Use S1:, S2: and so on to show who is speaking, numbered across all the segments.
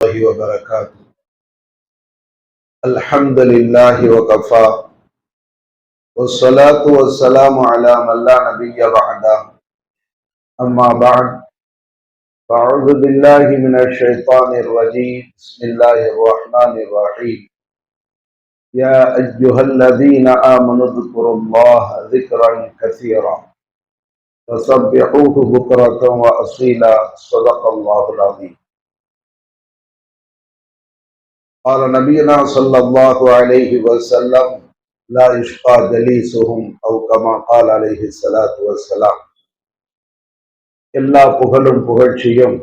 S1: الله وبركاته. الحمد لله وكفى. والصلاة والسلام على من لا نبي بعده. أما بعد فأعوذ بالله من الشيطان الرجيم. بسم الله الرحمن الرحيم. يا أيها الذين آمنوا اذكروا الله ذكرا كثيرا. فسبحوه بكرة وأصيلا. صدق الله العظيم. قال نبينا صلى الله عليه وسلم لا يشقى جليسهم أو كما قال عليه الصلاة والسلام எல்லா புகழும் புகழ்ச்சியும்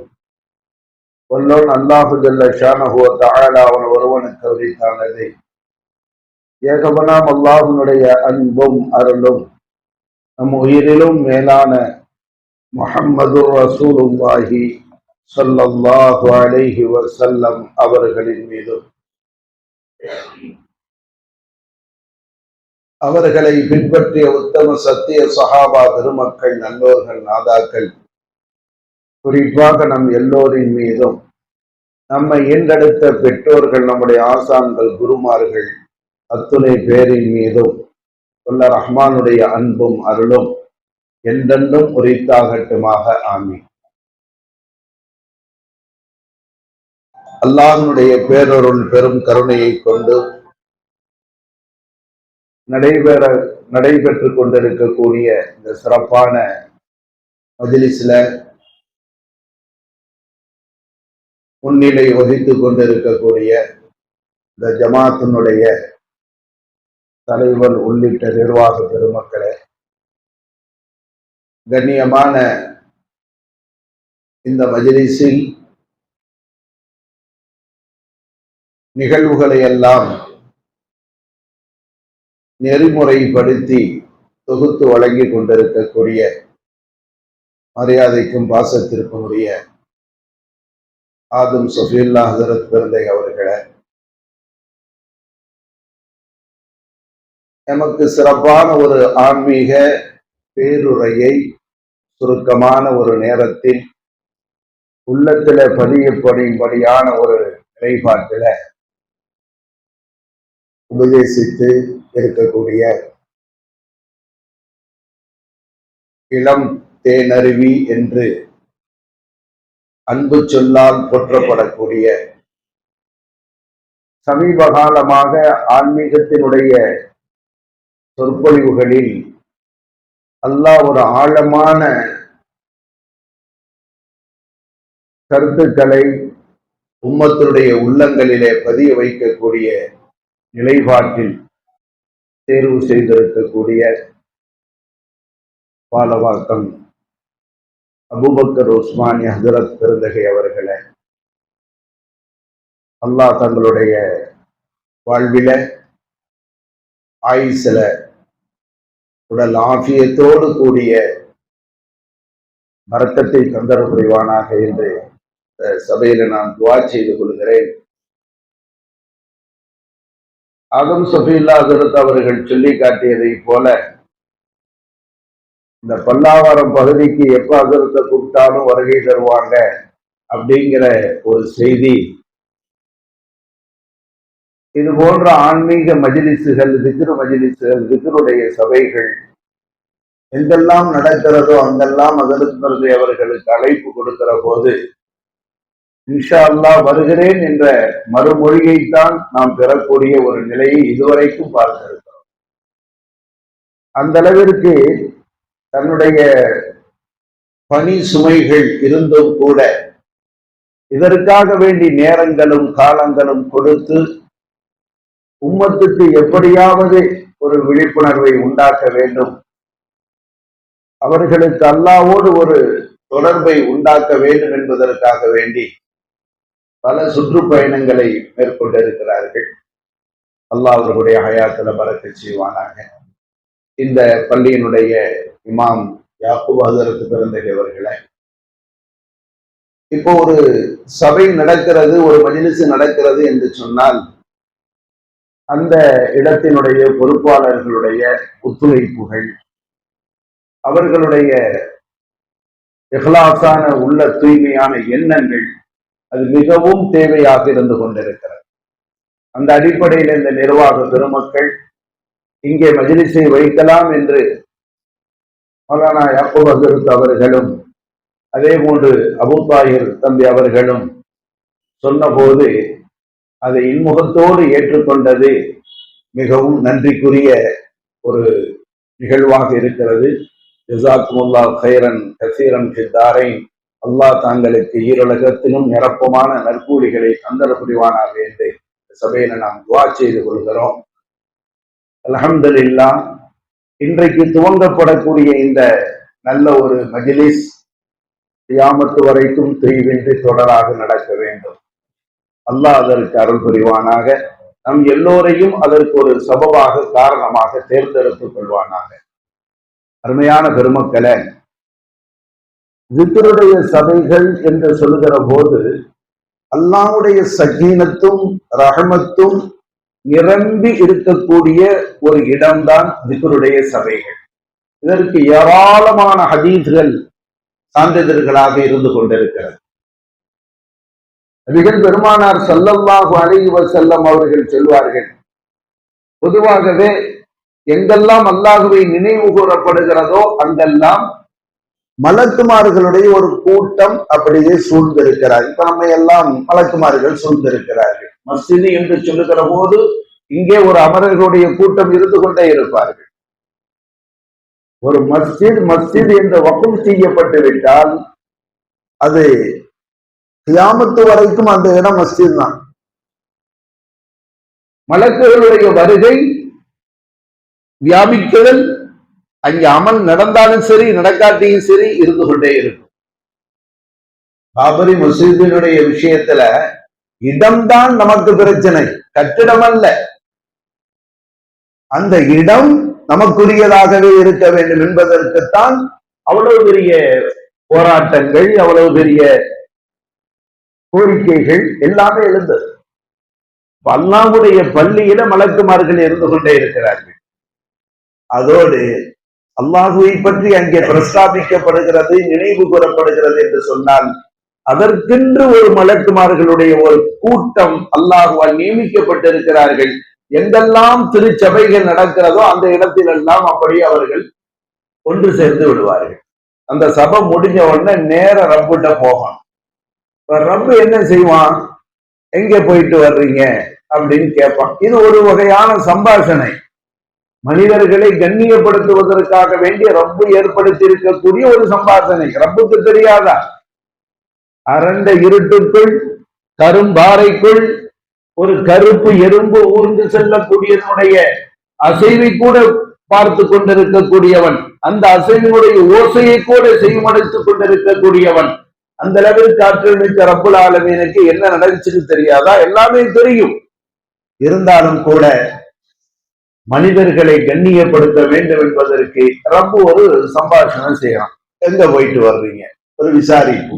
S1: வல்லோன் அல்லாஹு ஜல்ல ஷானஹுவ தஆலா அவன் ஒருவனுக்கு உரித்தானது ஏகவனாம் அல்லாஹுனுடைய அன்பும் அருளும் நம் உயிரிலும் மேலான முஹம்மது ரசூலுல்லாஹி ஸல்லல்லாஹு அலைஹி வஸல்லம் அவர்களின் மீதும் அவர்களை பின்பற்றிய உத்தம சத்திய சகாபா பெருமக்கள் நல்லோர்கள் நாதாக்கள் குறிப்பாக நம் எல்லோரின் மீதும் நம்மை ஈண்டெடுத்த பெற்றோர்கள் நம்முடைய ஆசான்கள் குருமார்கள் அத்துணை பேரின் மீதும் உள்ள ரஹ்மானுடைய அன்பும் அருளும் என்றென்றும் உரித்தாகட்டுமாக. ஆமி அல்லாஹனுடைய பேரருள் பெரும் கருணையை கொண்டு நடைபெற நடைபெற்று கொண்டிருக்கக்கூடிய இந்த சிறப்பான மஜிலிஸ்ல முன்னிலை வகித்து கொண்டிருக்கக்கூடிய இந்த ஜமாத்தினுடைய தலைவர் உள்ளிட்ட நிர்வாக பெருமக்களே கண்ணியமான இந்த மஜிலிஸில் நிகழ்வுகளை எல்லாம் நெறிமுறைப்படுத்தி தொகுத்து வழங்கி கொண்டிருக்கக்கூடிய மரியாதைக்கும் பாசத்திற்கும் உரிய ஆதம் சஃபீல்லா ஹசரத் பிறந்தை அவர்களை நமக்கு சிறப்பான ஒரு ஆன்மீக பேருரையை சுருக்கமான ஒரு நேரத்தில் உள்ளத்தில் பதியப்படும்படியான ஒரு நிலைப்பாட்டில் உபதேசித்து இருக்கக்கூடிய இளம் தேனருவி என்று அன்பு சொல்லால் போற்றப்படக்கூடிய சமீப காலமாக ஆன்மீகத்தினுடைய சொற்பொழிவுகளில் அல்லாஹ் ஒரு ஆழமான கருத்துக்களை உம்மத்தினுடைய உள்ளங்களிலே பதிய வைக்கக்கூடிய நிலைப்பாட்டில் தேர்வு செய்திருக்கக்கூடிய பாலவாக்கம் அபுபக்கர் உஸ்மானி ஹசரத் பெருந்தகை அவர்களை அல்லாஹ் தங்களுடைய வாழ்வில ஆயுசில உடல் ஆபியத்தோடு கூடிய மரக்கத்தை தந்தர புரிவானாக என்று சபையில நான் துவா செய்து கொள்கிறேன். அகம் சபீல்லா ஹசரத் அவர்கள் சொல்லி காட்டியதை போல இந்த பல்லாவரம் பகுதிக்கு எப்ப அகரத்தை கூப்பிட்டாலும் வருகை தருவாங்க அப்படிங்கிற ஒரு செய்தி. இது போன்ற ஆன்மீக மஜிலிசுகள் திக்ரு மஜிலிசுகள் திக்ருடைய சபைகள் எங்கெல்லாம் நடக்கிறதோ அங்கெல்லாம் அதற்கு அவர்களுக்கு அழைப்பு கொடுக்கிற போது இன்ஷா அல்லா வருகிறேன் என்ற மறுமொழியைத்தான் நாம் பெறக்கூடிய ஒரு நிலையை இதுவரைக்கும் பார்த்திருக்கிறோம். அந்த அளவிற்கு தன்னுடைய பணி சுமைகள் இருந்தும் கூட இதற்காக வேண்டி நேரங்களும் காலங்களும் கொடுத்து உம்மத்துக்கு எப்படியாவது ஒரு விழிப்புணர்வை உண்டாக்க வேண்டும். அவர்களுக்கு அல்லாவோடு ஒரு தொடர்பை உண்டாக்க வேண்டும் என்பதற்காக வேண்டி பல சுற்றுப்பயணங்களை மேற்கொண்டிருக்கிறார்கள். அல்லாஹ் அவர்களுடைய ஹயாத்துல பறக்க செய்வானாக. இந்த பள்ளியினுடைய இமாம் யாக்கூப் ஹசரத்து பிறந்தவர்களை இப்போ ஒரு சபை நடக்கிறது ஒரு மஜிலிசு நடக்கிறது என்று சொன்னால் அந்த இடத்தினுடைய பொறுப்பாளர்களுடைய ஒத்துழைப்புகள் அவர்களுடைய இஹ்லாசான உள்ள தூய்மையான எண்ணங்கள் அது மிகவும் தேவையாக இருந்து கொண்டிருக்கிறது. அந்த அடிப்படையில் இந்த நிர்வாக பெருமக்கள் இங்கே மஜிலிசை வைக்கலாம் என்று மௌலானா யாக்கூப் அசருத் அவர்களும் அதே போன்று அபுதாயிர் தம்பி அவர்களும் சொன்னபோது அதை இன்முகத்தோடு ஏற்றுக்கொண்டது மிகவும் நன்றிக்குரிய ஒரு நிகழ்வாக இருக்கிறது. ஜசாக்குமுல்லா ஹைரன் கசீரன் சித்தாரை அல்லாஹ் தாங்களுக்கு ஈரலகத்திலும் நிரப்பமான நற்கூலிகளை தந்தர புரிவானாக என்று சபையில நாம் துவா செய்து கொள்கிறோம். அலமதுல்லா இன்றைக்கு துவங்கப்படக்கூடிய இந்த நல்ல ஒரு மஜிலிஸ் கியாமத்து வரைக்கும் தெய்வின்றி தொடராக நடக்க வேண்டும். அல்லாஹ் அதற்கு அருள் புரிவானாக. நம் எல்லோரையும் அதற்கு ஒரு சபவாக காரணமாக தேர்ந்தெடுத்துக் கொள்வானாக. அருமையான பெருமக்களை வித்தருடைய சபைகள் என்று சொல்லுகிற போது அல்லாவுடைய சகீனத்தும் ரகமத்தும் நிரம்பி இருக்கக்கூடிய ஒரு இடம்தான் திக்கருடைய சபைகள். இதற்கு ஏராளமான ஹதீஸ்கள் சான்றிதழ்களாக இருந்து கொண்டிருக்கிறது. நபிகள் பெருமானார் சல்லல்லாஹு அலைஹி செல்லம் அவர்கள் சொல்வார்கள் பொதுவாகவே எங்கெல்லாம் அல்லாஹுவை நினைவு கூறப்படுகிறதோ அங்கெல்லாம் மலக்குமார்களுடைய ஒரு கூட்டம் அப்படியே சூழ்ந்திருக்கிறார். இப்ப நம்ம எல்லாம் மலக்குமார்கள் சூழ்ந்திருக்கிறார்கள். மஸ்ஜிது என்று சொல்லுகிற போது இங்கே ஒரு அமரர்களுடைய கூட்டம் இருந்து கொண்டே இருப்பார்கள். ஒரு மஸ்ஜித் மஸ்ஜித் என்று வக்கம் செய்யப்பட்டு விட்டால் அது கியாமத்து வரைக்கும் அந்த இடம் மஸ்ஜித் தான். மலக்குகளுடைய வருகை வியாபிக்குதல் அங்கே அமல் நடந்தாலும் சரி நடக்காட்டியும் சரி இருந்து கொண்டே இருக்கும். பாபரி மசூதினுடைய விஷயத்துல இடம்தான் நமக்கு பிரச்சனை. கட்டிடம் அல்ல. அந்த இடம் நமக்குரியதாகவே இருக்க வேண்டும் என்பதற்குத்தான் அவ்வளவு பெரிய போராட்டங்கள் அவ்வளவு பெரிய கோரிக்கைகள் எல்லாமே எழுந்தது. அல்லாவுடைய பள்ளியில மலக்குமார்கள் இருந்து கொண்டே இருக்கிறார்கள். அதோடு அல்லாஹுவை பற்றி அங்கே பிரஸ்தாபிக்கப்படுகிறது நினைவு கூறப்படுகிறது என்று சொன்னால் அதற்கென்று ஒரு மலக்குமார்களுடைய ஒரு கூட்டம் அல்லாஹுவால் நியமிக்கப்பட்டிருக்கிறார்கள். எங்கெல்லாம் திருச்சபைகள் நடக்கிறதோ அந்த இடத்திலெல்லாம் அப்படி அவர்கள் ஒன்று சேர்ந்து விடுவார்கள். அந்த சபை முடிஞ்ச உடனே நேர ரப்பிட்ட போகணும் ரப்பு என்ன செய்வான்? எங்க போயிட்டு வர்றீங்க? அப்படின்னு கேட்பான். இது ஒரு வகையான சம்பாஷணை. மனிதர்களை கண்ணியப்படுத்துவதற்காக வேண்டிய ரப்பு ஏற்படுத்தி இருக்கக்கூடிய ஒரு சம்பாசனை. ரப்புக்கு தெரியாதா? அரண்ட இருட்டுக்குள் கரும்பாறைக்குள் ஒரு கருப்பு எறும்பு ஊர்ந்து செல்லக்கூடியதனுடைய அசைவை கூட பார்த்து கொண்டிருக்கக்கூடியவன் அந்த அசைவினுடைய ஓசையை கூட செய்மடைத்துக் கொண்டிருக்கக்கூடியவன். அந்த அளவில் காற்றில் மிக்க ரப்புல் ஆலமீனுக்கு என்ன நடந்துச்சுன்னு தெரியாதா? எல்லாமே தெரியும். இருந்தாலும் கூட மனிதர்களை கண்ணியப்படுத்த வேண்டும் என்பதற்கு ரப்பு ஒரு சம்பாஷணம் செய்யலாம் எங்க போயிட்டு வர்றீங்க? ஒரு விசாரிப்பு.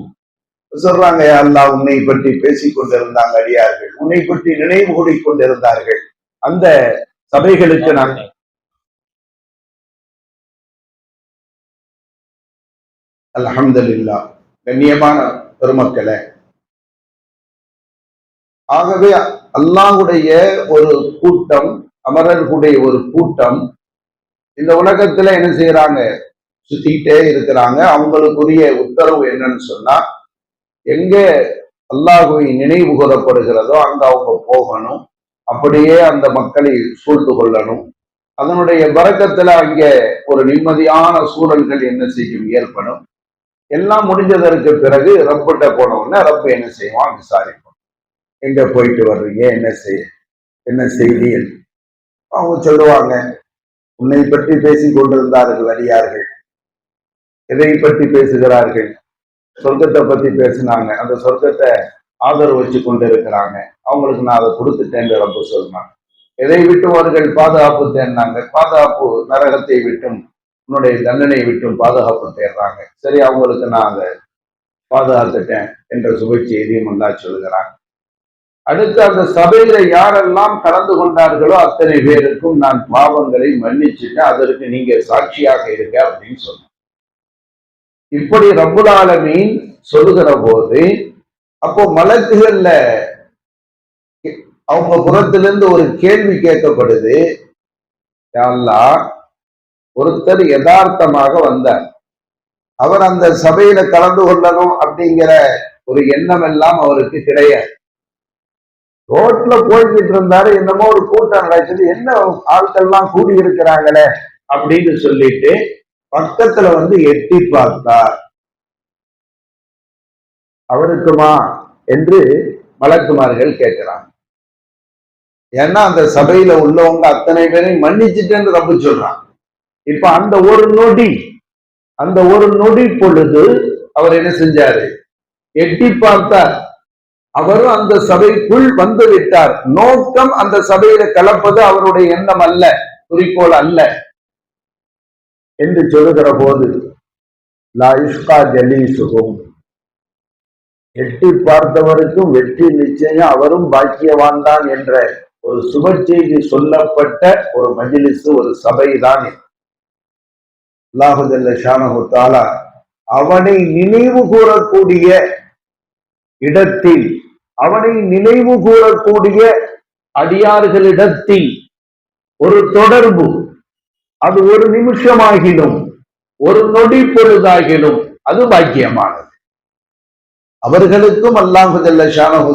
S1: சொல்றாங்க அல்லா உன்னை பற்றி பேசிக் கொண்டிருந்தாங்க அடியார்கள். உன்னை பற்றி நினைவு கூடிக்கொண்டிருந்தார்கள் அந்த சபைகளுக்கு நான் அலமதுல்லா கண்ணியமான பெருமக்களை. ஆகவே அல்லாஹுடைய ஒரு கூட்டம் அமரர்களுடைய ஒரு கூட்டம் இந்த உலகத்துல என்ன செய்யறாங்க? சுத்திக்கிட்டே இருக்கிறாங்க. அவங்களுக்குரிய உத்தரவு என்னன்னு சொன்னா எங்க அல்லாஹுவை நினைவு கூறப்படுகிறதோ அங்க அவங்க போகணும். அப்படியே அந்த மக்களை சூழ்ந்து கொள்ளணும். அதனுடைய வரக்கத்துல அங்க ஒரு நிம்மதியான சூழல்கள் என்ன செய்யும்? ஏற்படும். எல்லாம் முடிஞ்சதற்கு பிறகு ரப்பிட்ட போனவுடனே ரப்ப என்ன செய்வான்? விசாரிப்போம் எங்க போயிட்டு வர்றீங்க? என்ன செய்ய என்ன செய்தி அவங்க சொல்லுவாங்க உன்னை பற்றி பேசிக் கொண்டிருந்தார்கள் அடியார்கள். எதை பற்றி பேசுகிறார்கள்? சொர்க்கத்தை பத்தி பேசினாங்க. அந்த சொர்க்கத்தை ஆதரவு வச்சு கொண்டு இருக்கிறாங்க அவங்களுக்கு நான் அதை கொடுத்துட்டேன் ரொம்ப சொன்னாங்க எதை விட்டும் அவர்கள் பாதுகாப்பு தேடினாங்க. பாதுகாப்பு நரகத்தை விட்டும் உன்னுடைய தண்டனை விட்டும் பாதுகாப்பு தேடுறாங்க. சரி அவங்களுக்கு நான் அதை பாதுகாத்துட்டேன் என்ற சுப செய்தியும் சொல்கிறாங்க அடுத்து அந்த சபையில யாரெல்லாம் கலந்து கொண்டார்களோ அத்தனை பேருக்கும் நான் பாவங்களை மன்னிச்சுட்டேன். அதற்கு நீங்க சாட்சியாக இருங்க அப்படின்னு சொன்னேன் இப்படி ரபுலாலமீன் சொல்லுகிற போது அப்போ மலக்குகள்ல அவங்க புறத்திலிருந்து ஒரு கேள்வி கேட்கப்படுது. ஒருத்தர் யதார்த்தமாக வந்தார். அவர் அந்த சபையில கலந்து கொள்ளணும் அப்படிங்கிற ஒரு எண்ணம் எல்லாம் அவருக்கு கிடையாது. ரோட்ல போய்கிட்டு இருந்தாரு என்னமோ ஒரு கூட்டம் நடக்குது என்ன ஆட்கள்லாம் கூடி இருக்கிறாங்களே அப்படின்னு சொல்லிட்டு பக்கத்துல வந்து எட்டி பார்த்தார். அவருக்குமா என்று மலக்குமார்கள் கேட்கிறாங்க. ஏன்னா அந்த சபையில உள்ளவங்க அத்தனை பேரையும் மன்னிச்சுட்டேன்னு ரப்பு சொல்றான். இப்ப அந்த ஒரு நொடி அந்த ஒரு நொடி பொழுது அவர் என்ன செஞ்சாரு? எட்டி பார்த்தார். அவரும் அந்த சபைக்குள் வந்து விட்டார். நோக்கம் அந்த சபையில கலப்பது அவருடைய எண்ணம் அல்ல குறிக்கோள் அல்ல. என்று சொல்லுகிற போது லாயுஷ்கா ஜலீசுகும் எட்டி பார்த்தவருக்கும் வெற்றி நிச்சயம் அவரும் பாக்கியவான் தான் என்ற ஒரு சுப செய்தி சொல்லப்பட்ட ஒரு மஜிலிசு ஒரு சபை தான் அல்லாஹுதல்ல ஷானஹு தாலா அவனை நினைவு கூறக்கூடிய இடத்தில் அவனை நினைவு கூறக்கூடிய அடியார்களிடத்தில் ஒரு தொடர்பு. அது ஒரு நிமிஷமாகிலும் ஒரு நொடி பொழுதாகிலும் அது பாக்கியமானது. அவர்களுக்கும் அல்லாஹுதல்ல ஷானஹு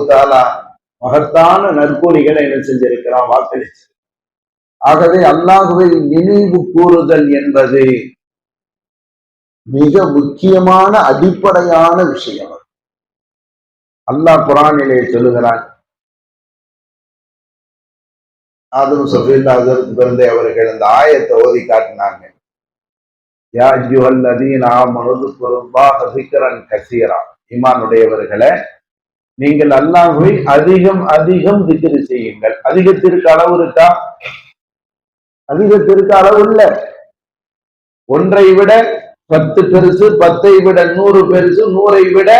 S1: மகத்தான நற்கூலிகளை என்ன செஞ்சிருக்கிறான் வாக்களிச்சு ஆகவே அல்லாஹுவை நினைவு கூறுதல் என்பது மிக முக்கியமான அடிப்படையான விஷயம். அல்லாஹ் குரானிலே சொல்லுகிறான். ஆதம் சஃபீல்லாதற்கு பிறந்தே அவர்கள் அந்த ஆயத்தை ஓதி காட்டினாங்க. யா ஜுவல்லதீன் ஆமனது பொருள்பாக சிக்கரன் கசீரா. இமானுடையவர்களை நீங்கள் அல்லாஹுவை அதிகம் அதிகம் திக்கிரி செய்யுங்கள். அதிகத்திற்கு அளவு இருக்கா? அதிகத்திற்கு அளவு இல்லை. ஒன்றை விட பத்து பெருசு பத்தை விட நூறு பெருசு நூறை விட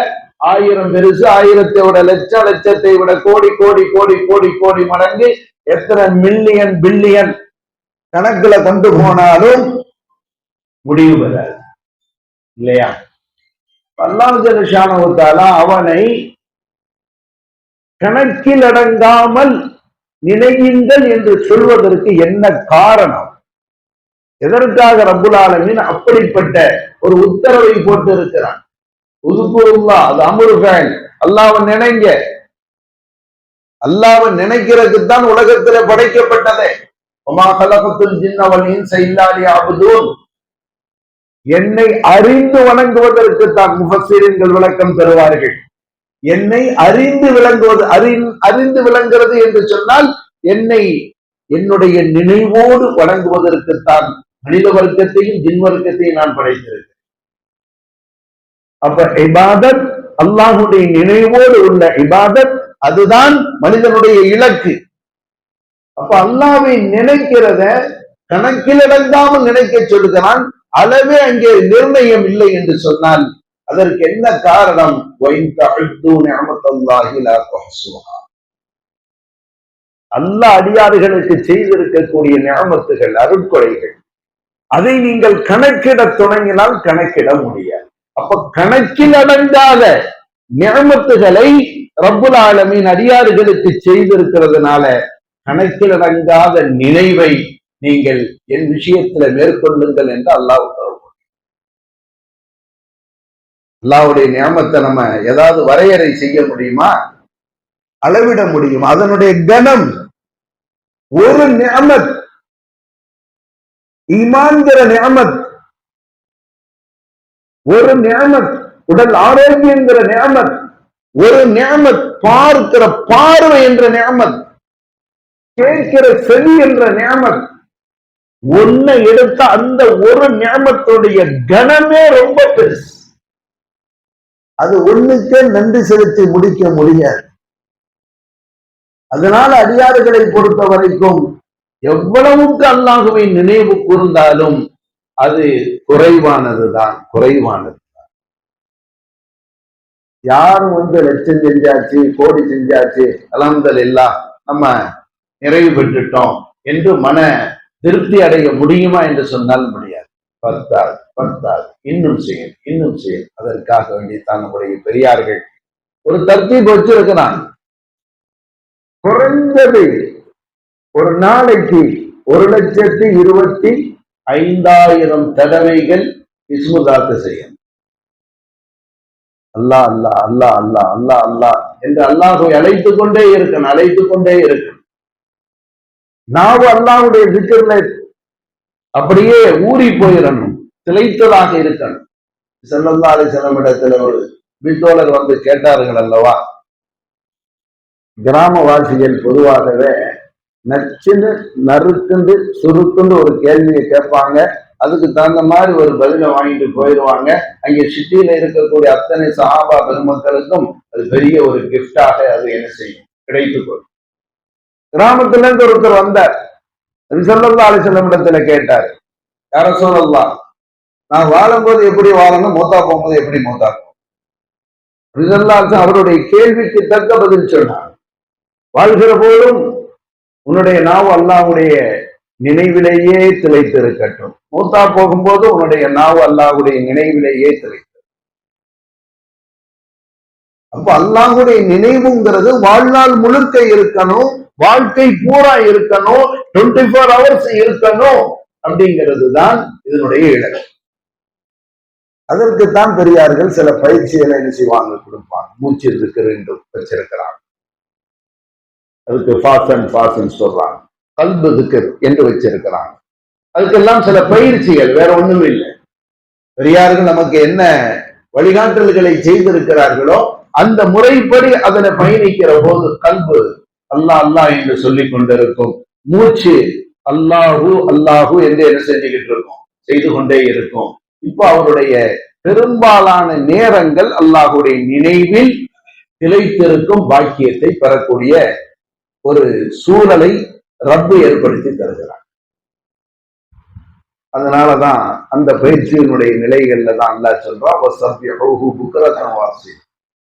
S1: ஆயிரம் பெருசு ஆயிரத்தை விட லட்சம் லட்சத்தை விட கோடி கோடி கோடி கோடி கோடி மடங்கு எத்தனை மில்லியன் பில்லியன் கணக்குல கொண்டு போனாலும் முடிவு பெறாது இல்லையா? அல்லாஹால அவனை கணக்கில் அடங்காமல் நினையுங்கள் என்று சொல்வதற்கு என்ன காரணம்? எதற்காக ரப்புல் ஆலமின் அப்படிப்பட்ட ஒரு உத்தரவை போட்டு இருக்கிறான் உதுக்குருல்லா அது அமுருகன் அல்லாவை நினைங்க. அல்லாவை நினைக்கிறதுக்கு தான் உலகத்துல படைக்கப்பட்டதே. உமா கலகத்துல் ஜின்னவல் இன்ச இல்லாலி ஆபுதூன் என்னை அறிந்து வணங்குவதற்கு தான் முஃபசீரன்கள் விளக்கம் தருவார்கள். என்னை அறிந்து விளங்குவது அறிந்து விளங்குறது என்று சொன்னால் என்னை என்னுடைய நினைவோடு வணங்குவதற்குத்தான் மனித வர்க்கத்தையும் ஜின் வர்க்கத்தையும் நான் படைத்திருக்கேன் அப்ப இபாதத் அல்லாஹுடைய நினைவோடு உள்ள இபாதத் அதுதான் மனிதனுடைய இலக்கு. அப்ப அல்லாவை நினைக்கிறத கணக்கிலடங்காமல் நினைக்க சொல்லுகிறான் அளவே அங்கே நிர்ணயம் இல்லை என்று சொன்னால் அதற்கு என்ன காரணம்? அல்ல அடியாறுகளுக்கு செய்திருக்கக்கூடிய ஞாபகத்துகள் அருட்கொலைகள் அதை நீங்கள் கணக்கிட தொடங்கினால் கணக்கிட முடியாது. அப்ப கணக்கில் அடங்காத ஞாபகத்துகளை ரப்புல் ஆலமின் அடியாறுகளுக்கு செய்திருக்கிறதுனால கணக்கில் அடங்காத நினைவை நீங்கள் என் விஷயத்துல மேற்கொள்ளுங்கள் என்று அல்லாஹ் அல்லாவுடைய நியமத்தை நம்ம ஏதாவது வரையறை செய்ய முடியுமா? அளவிட முடியும்? அதனுடைய கனம் ஒரு நியமத். ஈமான்கிற நியமத். ஒரு நியமத் உடல் ஆரோக்கியங்கிற நியமத் ஒரு நியமத் பார்க்கிற பார்வை என்ற நியமத் கேட்கிற செவி என்ற நியமத் ஒன்ன எடுத்த அந்த ஒரு நியமத்துடைய கனமே ரொம்ப பெருசு. அது ஒண்ணுக்கே நன்றி செலுத்தி முடிக்க முடியாது. அதனால அடியாறுகளை பொறுத்த வரைக்கும் எவ்வளவுக்கு அல்லாஹுவை நினைவு கூர்ந்தாலும் அது குறைவானதுதான் குறைவானது. யாரும் வந்து லட்சம் செஞ்சாச்சு கோடி செஞ்சாச்சு அலந்தல் இல்லா நம்ம நிறைவு பெற்றுட்டோம் என்று மன திருப்தி அடைய முடியுமா என்று சொன்னால் முடியாது. பத்தாது பத்தாது இன்னும் செய்யும் இன்னும் செய்யும். அதற்காக வேண்டி தன்னுடைய பெரியார்கள் ஒரு தர்த்தீப் வச்சிருக்கிறான். குறைந்தது ஒரு நாளைக்கு ஒரு லட்சத்தி இருபத்தி ஐந்தாயிரம் தடவைகள் இஸ்முதாத்து செய்யும். அல்லாஹ் அல்லாஹ் அல்லா அல்லாஹ் அல்லா அல்லாஹ் என்று அல்லாஹை அழைத்துக் கொண்டே இருக்கணும் அழைத்துக் கொண்டே இருக்கணும். நாவு அல்லாவுடைய திக்கர்ல அப்படியே ஊறி போயிடணும் திளைத்ததாக இருக்கணும். செல்லல்லா அலி ஒரு வித்தோழர் வந்து கேட்டார்கள் அல்லவா? கிராமவாசிகள் பொதுவாகவே நச்சுன்னு நறுக்குண்டு சுருக்குண்டு ஒரு கேள்வியை கேட்பாங்க. அதுக்கு தகுந்த மாதிரி ஒரு பதிலை வாங்கிட்டு போயிடுவாங்க. அங்கே சிட்டியில இருக்கக்கூடிய அத்தனை சஹாபா பெருமக்களுக்கும் அது பெரிய ஒரு கிஃப்டாக அது என்ன செய்யும்? கிடைத்து கொள்ளும். கிராமத்துல இருந்து ஒருத்தர் வந்தார். சொல்லல்லா அலிசல்லம் இடத்துல கேட்டார். யார சொல்லலாம் நான் வாழும்போது எப்படி வாழணும்? மூத்தா போகும்போது எப்படி மூத்தா போகும் அவருடைய கேள்விக்கு தக்க பதில் சொன்னார். வாழ்கிற போதும் உன்னுடைய நாவு அல்லாவுடைய நினைவிலேயே திளைத்திருக்கட்டும். மூத்தா போகும்போது உன்னுடைய நாவு அல்லாவுடைய நினைவிலேயே திளைத்து அப்ப அல்லாஹுடைய நினைவுங்கிறது வாழ்நாள் முழுக்க இருக்கணும் வாழ்க்கை பூரா இருக்கணும் டுவெண்ட்டி ஃபோர் ஹவர்ஸ் இருக்கணும் அப்படிங்கிறது தான் இதனுடைய இலக்கு. அதற்குத்தான் பெரியார்கள் சில பயிற்சிகளை என்ன செய்வாங்க? கொடுப்பாங்க. மூச்சு இருக்கு என்று வச்சிருக்கிறாங்க. அதுக்கு ஃபாஸ்ட் அண்ட் ஃபாஸ்ட் சொல்றாங்க. கல்பு திக்கர் என்று வச்சிருக்கிறாங்க. அதுக்கெல்லாம் சில பயிற்சிகள் வேற ஒண்ணும் இல்லை. பெரியார்கள் நமக்கு என்ன வழிகாட்டல்களை செய்திருக்கிறார்களோ அந்த முறைப்படி அதனை பயணிக்கிற போது கல்பு அல்லாஹ் அல்லாஹ் என்று சொல்லி கொண்டிருக்கும். மூச்சு அல்லாஹு அல்லாஹு என்று என்ன செஞ்சுக்கிட்டு இருக்கும்? செய்து கொண்டே இருக்கும். இப்போ அவருடைய பெரும்பாலான நேரங்கள் அல்லாஹுடைய நினைவில் திளைத்திருக்கும் பாக்கியத்தை பெறக்கூடிய ஒரு சூழலை ரப்பு ஏற்படுத்தி தருகிறார். அதனாலதான் அந்த பயிற்சியினுடைய நிலைகள்ல தான் அல்லாஹ் சொல்றான் வாசி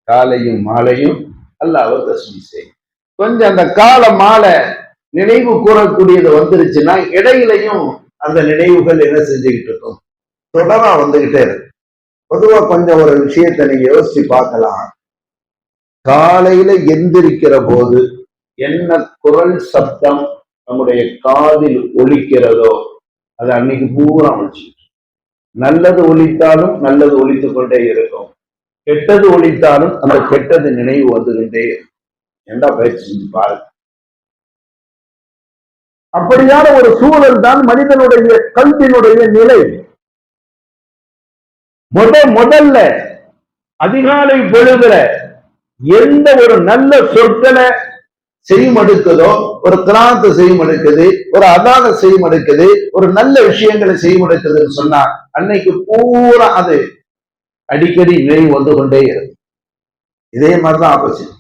S1: காலையும் மாலையும் அல்லாவை தஸ்மி செய் கொஞ்சம் அந்த கால மாலை நினைவு கூறக்கூடியது வந்துருச்சுன்னா இடையிலையும் அந்த நினைவுகள் என்ன செஞ்சுக்கிட்டு இருக்கும்? தொடரா வந்துகிட்டே இருக்கு பொதுவா கொஞ்சம் ஒரு விஷயத்தை நீங்க யோசிச்சு பார்க்கலாம். காலையில எந்திரிக்கிற போது என்ன குரல் சப்தம் நம்முடைய காதில் ஒலிக்கிறதோ அது அன்னைக்கு பூரா அமைச்சு நல்லது ஒழித்தாலும் நல்லது ஒழித்து கொண்டே இருக்கும். கெட்டது ஒழித்தாலும் அந்த கெட்டது நினைவு வந்துகிட்டே இருக்கும். என்ன பயிற்சி செஞ்சு பாருங்க அப்படியான ஒரு சூழல் தான் மனிதனுடைய கல்வியினுடைய நிலை. முத முதல்ல அதிகாலை பொழுதுல எந்த ஒரு நல்ல சொற்களை செய்மடுக்குதோ ஒரு திராப்த செய்யும் அடுக்குது ஒரு அதாத செய்யும் செய்மடுக்குது ஒரு நல்ல விஷயங்களை செய்மடுக்குதுன்னு சொன்னா அன்னைக்கு பூரா அது அடிக்கடி நினைவு வந்து கொண்டே இருக்கும். இதே மாதிரிதான் ஆப்போசிட்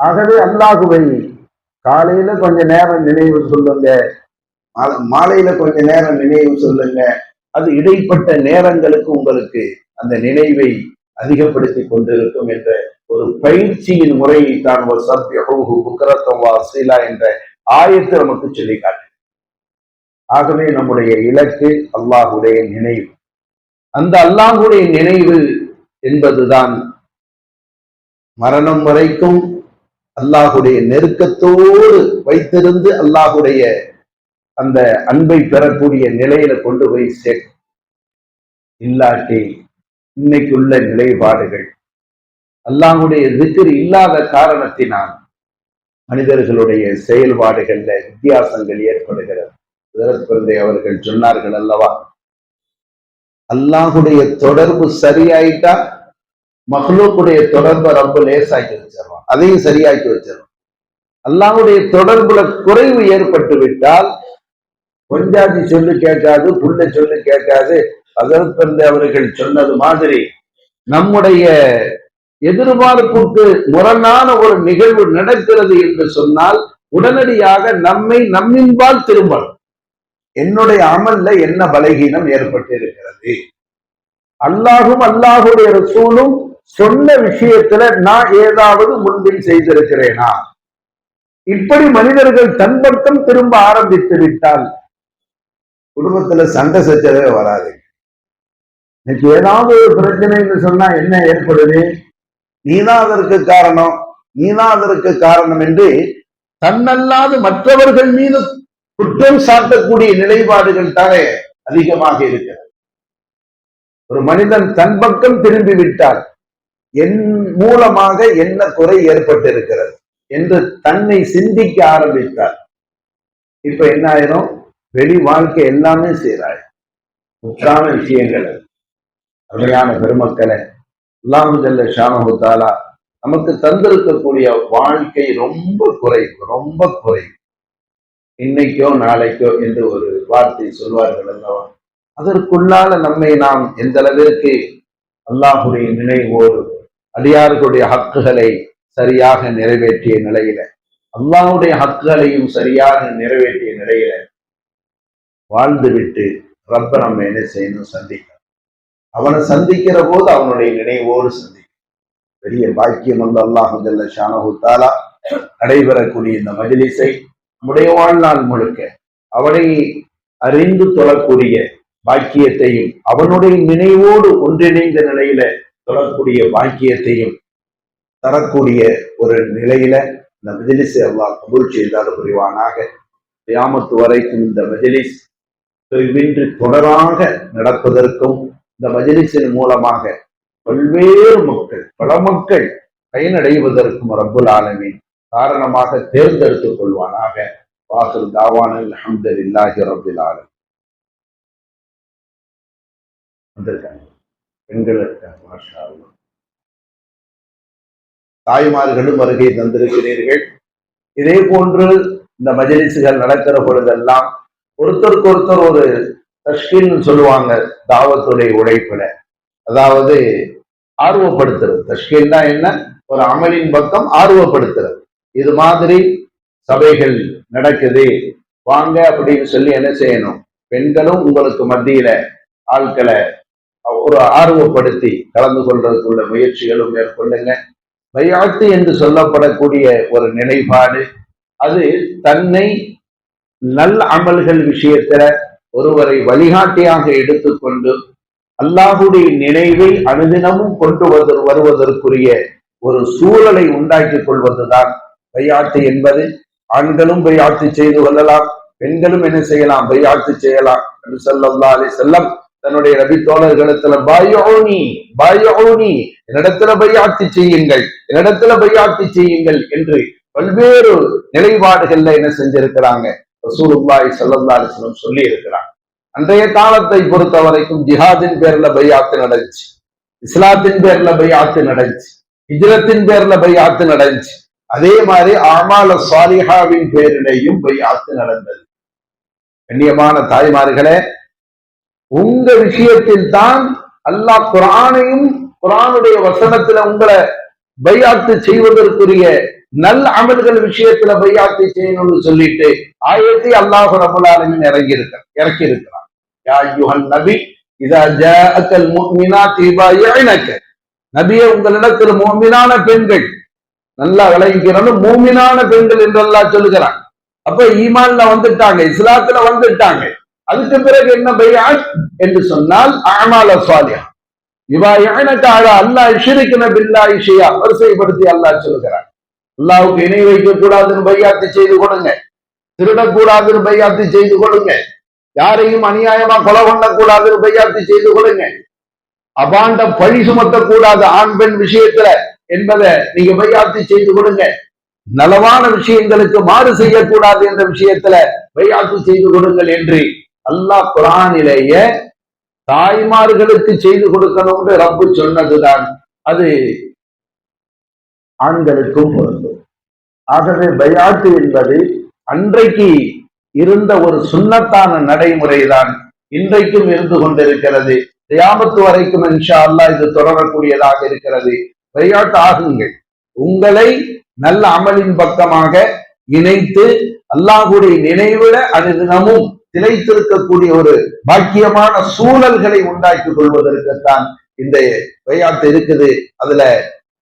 S1: ஆகவே அல்லாஹுவை காலையில கொஞ்ச நேரம் நினைவு சொல்லுங்க மாலையில கொஞ்ச நேரம் நினைவு சொல்லுங்க. அது இடைப்பட்ட நேரங்களுக்கு உங்களுக்கு அந்த நினைவை அதிகப்படுத்தி கொண்டிருக்கும் என்ற ஒரு பயிற்சியின் முறையை தான் ஒரு சத்யஹூஹு புக்கரத்தவா சீலா என்ற ஆயத்தை நமக்கு சொல்லி காட்டு ஆகவே நம்முடைய இலக்கு அல்லாஹுடைய நினைவு. அந்த அல்லாஹுடைய நினைவு என்பதுதான் மரணம் வரைக்கும் அல்லாஹுடைய நெருக்கத்தோடு வைத்திருந்து அல்லாஹுடைய அந்த அன்பை பெறக்கூடிய நிலையில கொண்டு போய் சேர்க்கும். இல்லாட்டி இன்னைக்குள்ள நிலைப்பாடுகள். அல்லாஹுடைய திக்கர் இல்லாத காரணத்தினால் மனிதர்களுடைய செயல்பாடுகள்ல வித்தியாசங்கள் ஏற்படுகிறது. பிறந்தை அவர்கள் சொன்னார்கள் அல்லவா? அல்லாஹுடைய தொடர்பு சரியாயிட்டா மகளுக்குடைய தொடர்பை ரொம்ப லேசாக்கி வச்சிடறான் அதையும் சரியாக்கி வச்சிடறான் அல்லாஹுடைய தொடர்புல குறைவு ஏற்பட்டு விட்டால் கொஞ்சாதி சொல்லு கேட்காது புள்ள சொல்லு கேட்காது. அதற்கு அவர்கள் சொன்னது மாதிரி நம்முடைய எதிர்பார்ப்புக்கு முரணான ஒரு நிகழ்வு நடக்கிறது என்று சொன்னால் உடனடியாக நம்மை நம்மின்பால் திரும்பணும். என்னுடைய அமல்ல என்ன பலகீனம் ஏற்பட்டு இருக்கிறது அல்லாஹும் அல்லாஹுடைய ரசூலும் சொன்ன விஷயத்துல நான் ஏதாவது முன்பில் செய்திருக்கிறேனா? இப்படி மனிதர்கள் தன் பக்கம் திரும்ப ஆரம்பித்து விட்டால் குடும்பத்துல சண்டை சச்சரவே வராது. இன்னைக்கு ஏதாவது ஒரு பிரச்சனைன்னு சொன்னா என்ன ஏற்படுது? நீதான் அதற்கு காரணம் நீதான் அதற்கு காரணம் என்று தன்னல்லாது மற்றவர்கள் மீது குற்றம் சாட்டக்கூடிய நிலைப்பாடுகள் தானே அதிகமாக இருக்கிறது. ஒரு மனிதன் தன் பக்கம் திரும்பி விட்டால் என் மூலமாக என்ன குறை ஏற்பட்டிருக்கிறது என்று தன்னை சிந்திக்க ஆரம்பித்தார் இப்ப என்ன ஆயிரும்? வெளி வாழ்க்கை எல்லாமே செய்யறாய் முற்றான விஷயங்கள் அருமையான பெருமக்களை அல்லாஹு ஜல்ல ஷானஹு தாலா நமக்கு தந்திருக்கக்கூடிய வாழ்க்கை ரொம்ப குறைவு ரொம்ப குறைவு. இன்னைக்கோ நாளைக்கோ என்று ஒரு வார்த்தை சொல்வார்கள் அல்லவா? அதற்குள்ளால நம்மை நாம் எந்த அளவிற்கு அல்லாஹுடைய நினைவோடு அடியார்களுடைய ஹக்குகளை சரியாக நிறைவேற்றிய நிலையில அல்லாஹுடைய ஹக்குகளையும் சரியாக நிறைவேற்றிய நிலையில வாழ்ந்துவிட்டு ரப்ப நம்ம என்ன செய்யணும்? சந்திக்கணும் அவனை சந்திக்கிற போது அவனுடைய நினைவோடு சந்திக்கும். பெரிய பாக்கியம் அல்ல அல்லாஹு ஜல்ல ஷானஹு தாலா நடைபெறக்கூடிய இந்த மஜிலிசை நம்முடைய வாழ்நாள் முழுக்க அவனை அறிந்து தொழக்கூடிய பாக்கியத்தையும் அவனுடைய நினைவோடு ஒன்றிணைந்த நிலையில தொழக்கூடிய பாக்கியத்தையும் தரக்கூடிய ஒரு நிலையில இந்த மஜ்லிஸை அல்லாஹ் கபூல் செய்தால் புரிவானாக. கியாமத்து வரைக்கும் இந்த மஜிலிஸ் பிரிவின்றி தொடராக நடப்பதற்கும் இந்த மஜிலிசின் மூலமாக பல்வேறு மக்கள் பல மக்கள் பயனடைவதற்கும் ரப்புல் ஆலமீன் காரணமாக தேர்ந்தெடுத்துக் கொள்வானாக. வாசல் தாவானில் அஹமதுல்லாஹி ரப்புல் ஆலம் வந்திருக்காங்க. பெண்கள் இருக்காங்க மாஷா தாய்மார்களும் வருகை தந்திருக்கிறீர்கள். இதே போன்று இந்த மஜலிசுகள் நடக்கிற பொழுதெல்லாம் ஒருத்தருக்கு ஒருத்தர் ஒரு தஷ்கின்னு சொல்லுவாங்க தாவத்துடைய உழைப்புல அதாவது ஆர்வப்படுத்துறது. தஷ்கின்னா என்ன? ஒரு அமலின் பக்கம் ஆர்வப்படுத்துறது. இது மாதிரி சபைகள் நடக்குது. வாங்க அப்படின்னு சொல்லி என்ன செய்யணும்? பெண்களும் உங்களுக்கு மத்தியில ஆட்களை ஒரு ஆர்வப்படுத்தி கலந்து கொள்றதுக்குள்ள முயற்சிகளும் மேற்கொள்ளுங்க. பையாத்து என்று சொல்லப்படக்கூடிய ஒரு நிலைப்பாடு. அது தன்னை நல்ல அமல்கள் விஷயத்துல ஒருவரை வழிகாட்டியாக எடுத்துக்கொண்டு அல்லாஹுடைய நினைவை அனுதினமும் கொண்டு வந்து வருவதற்குரிய ஒரு சூழலை உண்டாக்கிக் கொள்வதுதான் பையாட்டு என்பது. ஆண்களும் பையாட்டு செய்து கொள்ளலாம் பெண்களும் என்ன செய்யலாம்? பையாட்டு செய்யலாம். என்று சொல்லல்லா அலி செல்லம் தன்னுடைய ரபி தோழர்களிடத்துல பயோனி பயோனி என்னிடத்துல பையாட்டு செய்யுங்கள் என்னிடத்துல பையாட்டு செய்யுங்கள் என்று பல்வேறு நிலைப்பாடுகள்ல என்ன செஞ்சிருக்கிறாங்க. ரசூலுல்லாய் ஸல்லல்லாஹு சொல்லி இருக்கிறாங்க அன்றைய காலத்தை பொறுத்த வரைக்கும் ஜிஹாதின் பேர்ல பையாத்து நடந்துச்சு. இஸ்லாத்தின் பேர்ல பையாத்து நடந்துச்சு. ஹிஜ்ரத்தின் பேர்ல பையாத்து நடந்துச்சு. அதே மாதிரி ஆமால சாலிஹாவின் பேரிலேயும் பையாத்து நடந்தது. கண்ணியமான தாய்மார்களே உங்க விஷயத்தில் தான் அல்லாஹ் குரானையும் குரானுடைய வசனத்துல உங்களை பையாத்து செய்வதற்குரிய நல்ல அமல்கள் விஷயத்துல பையாத்து செய்யணும்னு சொல்லிட்டு ஆயத்தை அல்லாஹ் ரபுல் இறங்கி இருக்க இறக்கி இருக்கிறான் யா யுஹன் நபி இதா ஜாஅக்கல் தீபா யுபாயினக நபிய உங்களிடத்தில் மோமினான பெண்கள். நல்லா விளங்கிக்கிறோம் மூமினான பெண்கள் என்றெல்லாம் சொல்லுகிறான். அப்ப ஈமான்ல வந்துட்டாங்க இஸ்லாத்துல வந்துட்டாங்க. அதுக்கு பிறகு என்ன பையான் என்று சொன்னால் அமால சுவாலியா இவா எனக்காக அல்லாஹ் ஷிரிக்கின பில்லா இஷையா வரிசைப்படுத்தி அல்லாஹ் சொல்லுகிறான். அல்லாவுக்கு இணை வைக்க கூடாதுன்னு பையாத்து செய்து கொடுங்க. திருடக்கூடாதுன்னு பையாத்து செய்து கொடுங்க. யாரையும் அநியாயமா கொலை பண்ணக்கூடாதுன்னு பையாத்து செய்து கொடுங்க. அபாண்ட பழி சுமத்தக்கூடாது ஆண் பெண் விஷயத்துல என்பதை நீங்க பையாத்து செய்து கொடுங்க. நலவான விஷயங்களுக்கு மாறு செய்யக்கூடாது என்ற விஷயத்துல பையாத்து செய்து கொடுங்கள் என்று அல்லாஹ் குரானிலேயே தாய்மார்களுக்கு செய்து கொடுக்கணும்னு ரப்பு சொன்னதுதான். அது ஆண்களுக்கும் பொருந்தும். ஆகவே பயாத்து என்பது அன்றைக்கு இருந்த ஒரு சுண்ணத்தான நடைமுறைதான். இன்றைக்கும் இருந்து கொண்டிருக்கிறது. தியாமத்து வரைக்கும் இன்ஷா அல்லாஹ் இது தொடரக்கூடியதாக இருக்கிறது. விளையாட்டு ஆகுங்கள். உங்களை நல்ல அமலின் பக்கமாக இணைத்து அல்லாஹுடைய நினைவுல அனுதினமும் திளைத்திருக்கக்கூடிய ஒரு பாக்கியமான சூழல்களை உண்டாக்கி கொள்வதற்குத்தான் இந்த விளையாட்டு இருக்குது. அதுல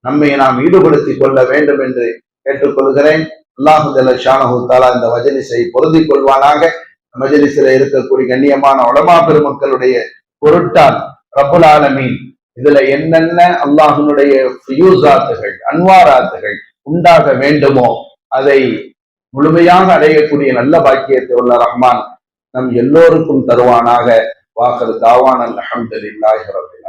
S1: நம்மை நாம் ஈடுபடுத்திக் கொள்ள வேண்டும் என்று கேட்டுக்கொள்கிறேன் அல்லாஹுதல்ல ஷானஹு தாலா இந்த மஜலிஸை பொருந்திக் கொள்வானாக. மஜலிஸில் இருக்கக்கூடிய கண்ணியமான உலமா பெருமக்களுடைய பொருட்டால் ரப்புல் ஆலமீன். இதுல என்னென்ன அல்லாஹனுடைய ஃபியூசாத்துகள் அன்வாராத்துகள் உண்டாக வேண்டுமோ அதை முழுமையாக அடையக்கூடிய நல்ல பாக்கியத்தை உள்ள ரஹ்மான் நம் எல்லோருக்கும் தருவானாக. வாக்கது தாவான் அல்ஹம்துலில்லாஹி ரப்பில்